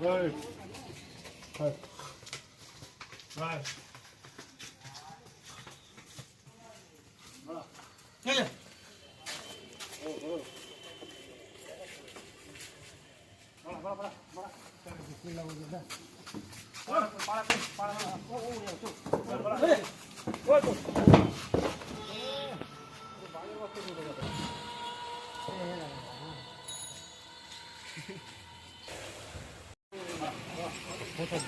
Vai. Vai. Vai. Olha. Bora, bora, bora, bora. Para, para, para, para. Olha, olha, olha.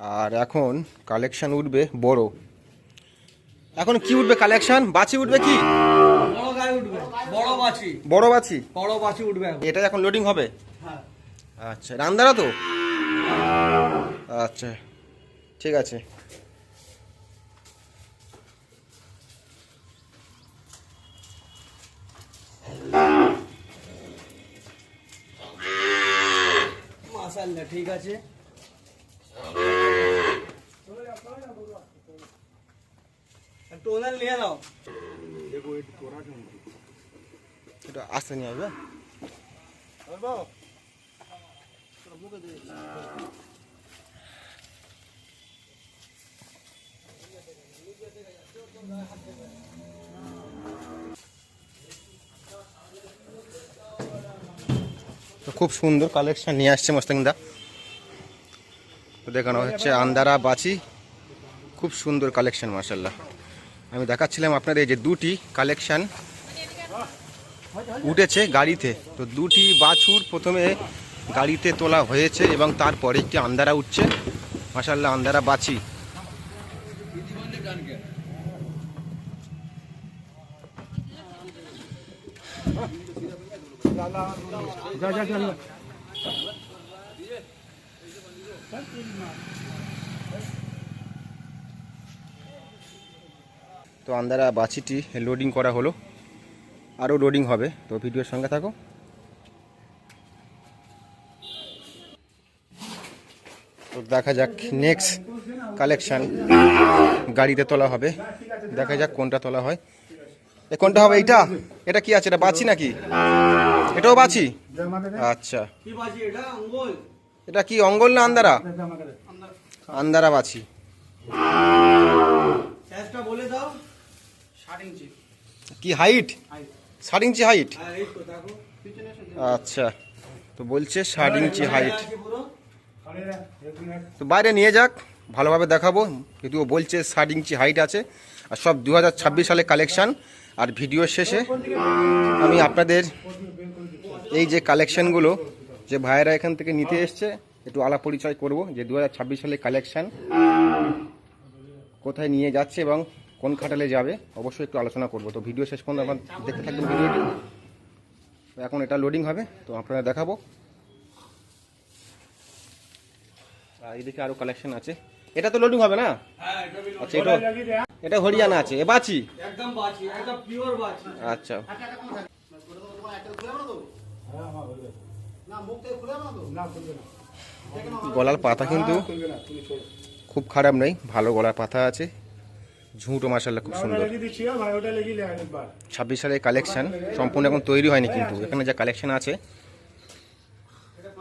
আর এখন collection উঠবে বড়। এখন কি উঠবে কালেকশন বাছি উঠবে কি? বড় বাছি। বড় বাছি? উঠবে এটা এখন লোডিং হবে? হ্যাঁ। আচ্ছা রান্দারা তো? আচ্ছা ঠিক আছে। ঠিক আছে। এটা আসতে নিয়ে আসবে খুব সুন্দর কালেকশন নিয়ে আসছে মস্তাংদা দেখানো হচ্ছে আন্দারা বাচি। খুব সুন্দর কালেকশন মার্শাল্লাহ আমি দেখাচ্ছিলাম আপনাদের যে দুটি কালেকশান উঠেছে গাড়িতে। তো দুটি বাছুর প্রথমে গাড়িতে তোলা হয়েছে এবং তারপরে একটি আন্দারা উঠছে। মাসাল্লাহ আন্দারা বাছি। যা যা যা যা। তো আন্দারা বাছিটি লোডিং করা হলো। আরও লোডিং হবে, তো ভিডিওর সঙ্গে থাকো। তো দেখা যাক নেক্সট কালেকশান গাড়িতে তোলা হবে। দেখা যাক কোনটা তোলা হয়। এ, কোনটা হবে এইটা? এটা কি আছে? এটা বাছি নাকি? এটাও বাছি। আচ্ছা। এটা কি, অঙ্গল না আন্দারা। আন্দারা বাছি। দাও। কি হাইট ষাট ইঞ্চি হাইট দেখো। আচ্ছা তো বলছে ষাট ইঞ্চি হাইট। তো বাইরে নিয়ে যাক ভালোভাবে দেখাবো কিন্তু ও বলছে ষাট ইঞ্চি হাইট আছে। আর সব দু হাজার ছাব্বিশ সালে কালেকশন আর ভিডিও শেষে আমি আপনাদের এই যে কালেকশনগুলো যে ভাইয়েরা এখান থেকে নিতে এসছে একটু আলাপ পরিচয় করব যে দু হাজার ছাব্বিশ সালে কালেকশন কোথায় নিয়ে যাচ্ছে এবং কোন খাটালে যাবে অবশ্যই একটু আলোচনা করব। তো ভিডিও শেষ পর্যন্ত আপনার দেখতে থাকবেন ভিডিওটি। তো এখন এটা লোডিং হবে তো আপনারা দেখাবো। আর এদিকে আরও কালেকশন আছে। এটা তো লোডিং হবে না? হ্যাঁ আচ্ছা এটা এটা হরিয়ানা আছে এ বাছি? একদম বাছি একদম পিওর বাছি। আচ্ছা। হ্যাঁ, হ্যাঁ, হয়ে। গলার পাতা কিন্তু। খুব খারাপ নেই ভালো গলার পাতা আছে। ঝুঁটো মাসাল্লাহ খুব সুন্দর। হ্যাঁ। ছাব্বিশ সালের কালেকশন সম্পূর্ণ এখন তৈরি হয়নি কিন্তু এখানে যা কালেকশন আছে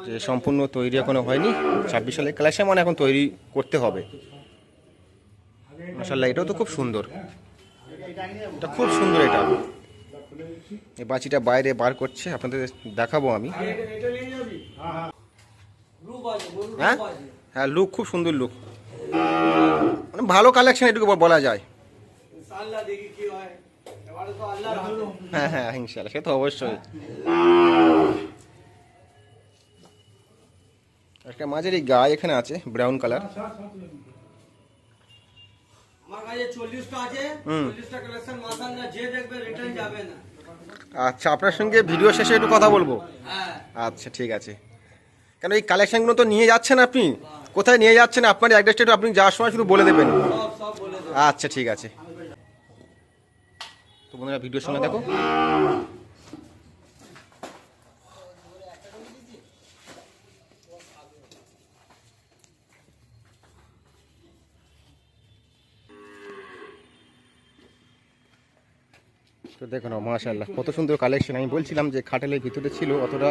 যে সম্পূর্ণ তৈরি এখনও হয়নি ছাব্বিশ সালের কালেকশন মানে এখন তৈরি করতে হবে। মাসাল্লাহ এটাও তো খুব সুন্দর। এটা খুব সুন্দর এটা। এই বাচিটা বাইরে বার করছে আপনাদের দেখাবো আমি। হ্যাঁ, হ্যাঁ। হ্যাঁ হ্যাঁ লুক খুব সুন্দর লুক মানে ভালো কালেকশন এটুকু বলা যায়। হয়। হ্যাঁ ইনশাল্লাহ সে তো অবশ্যই। একটা মাঝের এই গায়ে এখানে আছে ব্রাউন কালার আচ্ছা আপনার সঙ্গে ভিডিও শেষে একটু কথা বলব? হ্যাঁ। আচ্ছা ঠিক আছে। কেন এই কালেকশনগুলো তো নিয়ে যাচ্ছেন আপনি? কোথায় নিয়ে যাচ্ছেন? আপনার অ্যাড্রেসটা একটু আপনি যাওয়ার সময় শুধু বলে দেবেন। আচ্ছা ঠিক আছে। তো বন্ধুরা ভিডিওর সঙ্গে দেখো। তো দেখো না মাশাল্লাহ কত সুন্দর কালেকশন আমি বলছিলাম যে খাটেলের ভিতরে ছিল, অতটা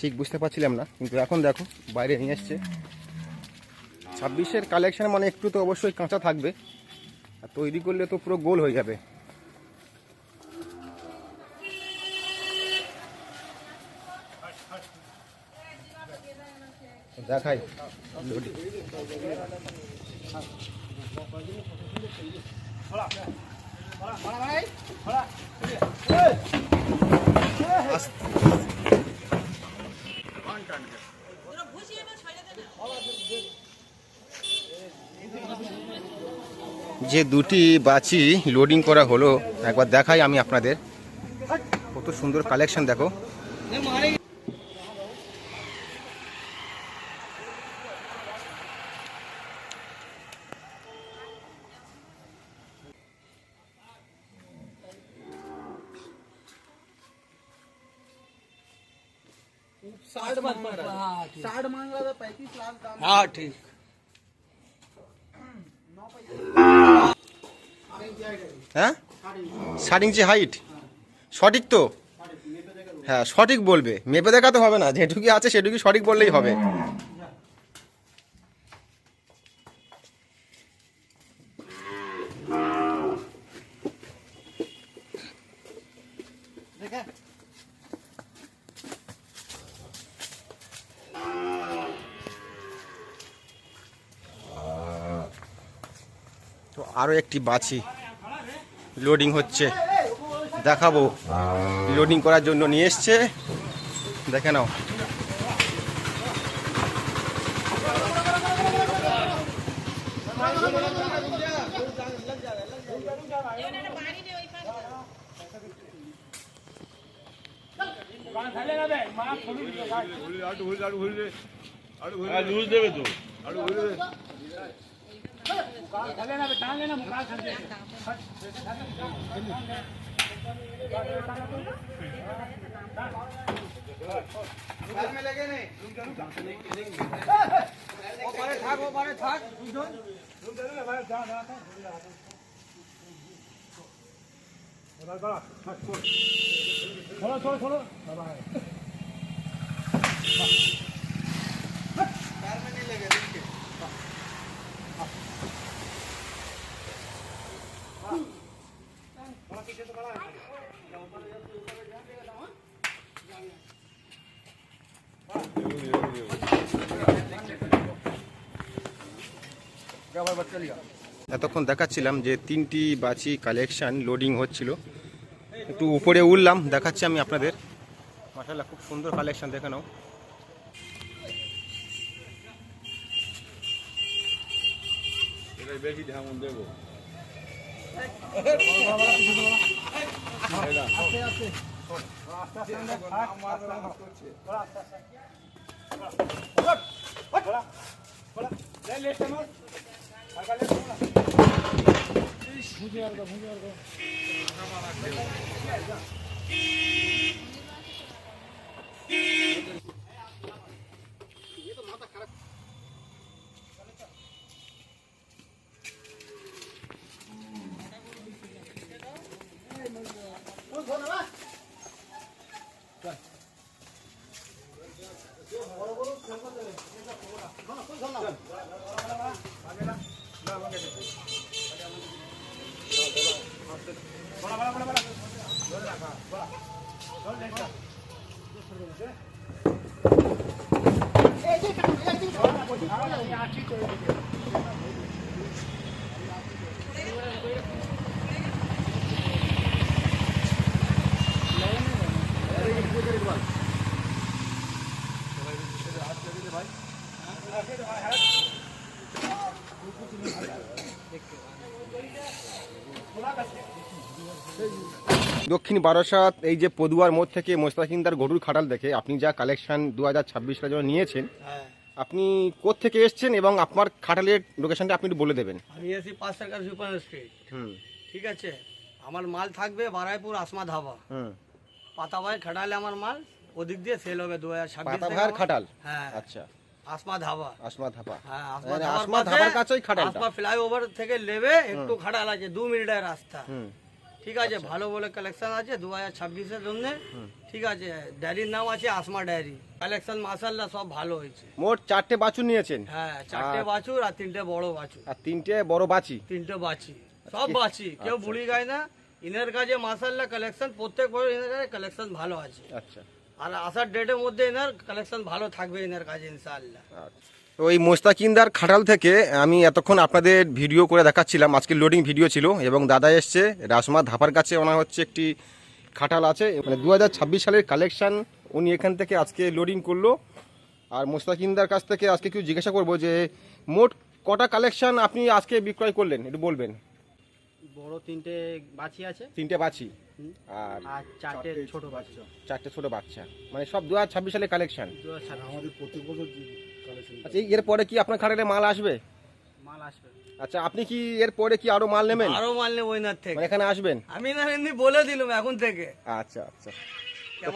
ঠিক বুঝতে পারছিলাম না, কিন্তু এখন দেখো, বাইরে নিয়ে এসছে। ছাব্বিশের কালেকশন মানে একটু তো অবশ্যই কাঁচা থাকবে, আর তৈরি করলে তো পুরো গোল হয়ে যাবে। দেখাই। যে দুটি বাচি লোডিং করা হলো একবার দেখাই আমি আপনাদের। কত সুন্দর কালেকশন দেখো। है साठ मांग रहा था पैंतीस लाख दाम हाँ ठीक হ্যাঁ ষাট ইঞ্চি হাইট সঠিক তো হ্যাঁ সঠিক বলবে মেপে দেখাতে হবে না যেটুকু আছে সেটুকু সঠিক বললেই হবে আরও একটি বাছি লোডিং হচ্ছে দেখাবো লোডিং করার জন্য নিয়ে এসছে দেখে নাও লুজ দেবে তো ওপারে থাক ওপারে থাক দুজন এতক্ষণ দেখাচ্ছিলাম যে তিনটি বাছি কালেকশন লোডিং হচ্ছিল। একটু উপরে উঠলাম, দেখাচ্ছি আমি আপনাদের। মাসাল্লাহ খুব সুন্দর কালেকশন দেখে নাও। বেশি ঢামন দেব। ভুজে আর ভুজে আর भाई দক্ষিণ বারাসাত এই যে পদুয়ার মোড় থেকে মোস্তাকিন্দার গরুর খাটাল দেখে আপনি যা কালেকশন দু হাজার ছাব্বিশ সালের জন্য নিয়েছেন হ্যাঁ। আপনি থেকে এসছেন এবং আপনার খাটালের লোকেশনটা আপনি একটু বলে দেবেন। আমি এসেছি পাঁচ টাকার সুপার স্ট্রিট হুম। ঠিক আছে? আমার মাল থাকবে বারাইপুর আসমা ধাবা। হুম। পাতাবাই খাটালে আমার মাল ওদিক দিয়ে সেল হবে দু হাজার ছাব্বিশ খাটাল? হ্যাঁ। আচ্ছা। আসমা ধাবা। আসমা ধাপা হ্যাঁ মানে আসমা আসমা ধাবার ধাবার কাছেই খাটালটা। আসমা ফ্লাইওভার থেকে নেবে একটু খাটাল আছে দু মিনিটের রাস্তা। ঠিক আছে ভালো বলে কালেকশন আছে দু হাজার ছাব্বিশের জন্য। ঠিক আছে ডায়েরির নাম আছে আসমা ডায়েরি কালেকশন মাসাল্লাহ সব ভালো হয়েছে। মোট চারটে বাছুর নিয়েছেন? হ্যাঁ চারটে বাছুর আর তিনটে বড় বাছুর। আর তিনটে বড় বাচি তিনটে বাছি। সব বাছি কেউ ভুলি গায় না। ইনের কাছে মাসাল্লাহ কালেকশন প্রত্যেক বছর ইনের কাছে কালেকশন ভালো আছে। আচ্ছা। আর আসার ডেটের মধ্যে এনার কালেকশন ভালো থাকবে এনার কাছে ইনশাআল্লাহ। তো এই মোস্তাকিন্দার খাটাল থেকে আমি এতক্ষণ আপনাদের ভিডিও করে দেখাচ্ছিলাম। আজকে লোডিং ভিডিও ছিল এবং দাদা এসছে, রাসমা ধাপার কাছে, ওনার হচ্ছে একটি খাটাল আছে। মানে দু হাজার ছাব্বিশ সালের কালেকশান উনি এখান থেকে আজকে লোডিং করল। আর মোস্তাকিন্দার কাছ থেকে আজকে কিছু জিজ্ঞাসা করব যে, মোট কটা কালেকশন আপনি আজকে বিক্রয় করলেন? একটু বলবেন। বড় তিনটে বাছি আছে। তিনটে বাছি। আর আর চারটে ছোট বাচ্চা। চারটে ছোট বাচ্চা। মানে সব দু সালের কালেকশন আমাদের আচ্ছা এর পরে কি আপনার খাটালে মাল আসবে? মাল আসবে। আচ্ছা আপনি কি এর পরে কি আরও মাল নেবেন? আরও মাল নেব এনার থেকে। মানে এখানে আসবেন? আমি না এমনি বলে দিলাম এখন থেকে। আচ্ছা আচ্ছা।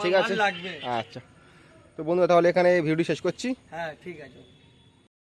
ঠিক আছে। লাগবে? আচ্ছা। তো বন্ধুরা তাহলে এখানে ভিডিও শেষ করছি। হ্যাঁ ঠিক আছে।